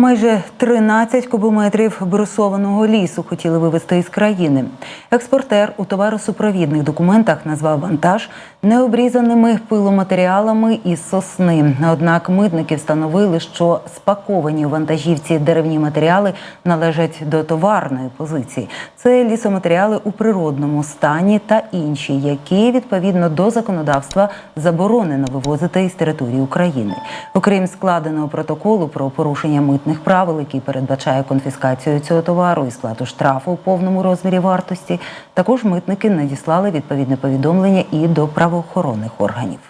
Майже 13 кубометрів брусованого лісу хотіли вивезти із країни. Експортер у товаросупровідних документах назвав вантаж необрізаними пиломатеріалами із сосни. Однак митники встановили, що спаковані у вантажівці деревні матеріали належать до товарної позиції. Це лісоматеріали у природному стані та інші, які відповідно до законодавства заборонено вивозити із території України. Окрім складеного протоколу про порушення митних правил, який передбачає конфіскацію цього товару і сплату штрафу у повному розмірі вартості, також митники надіслали відповідне повідомлення і до правоохоронних органів.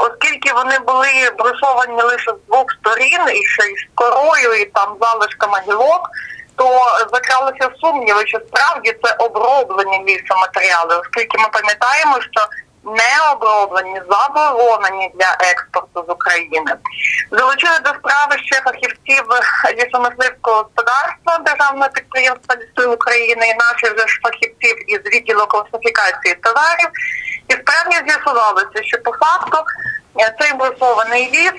Оскільки вони були брусовані лише з двох сторін, і ще й з корою, і там залишками гілок, то закралися сумніви, що справді це оброблені лісоматеріали, оскільки ми пам'ятаємо, що не оброблені, заборонені для експорту з України. Залучили до справи фахівців лісомисливського господарства Державного підприємства Ліси України і наших же ж фахівців із відділу класифікації товарів. І справді з'ясувалося, що по факту е, цей брусований ліс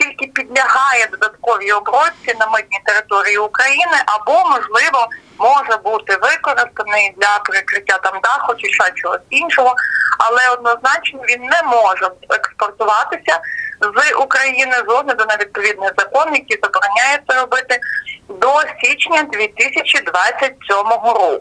тільки підлягає додатковій обробці на митній території України або, можливо, може бути використаний для прикриття там даху чи ще чогось іншого, але однозначно він не може експортуватися з України з огляду на відповідний закон, який забороняє це робити до січня 2027 року.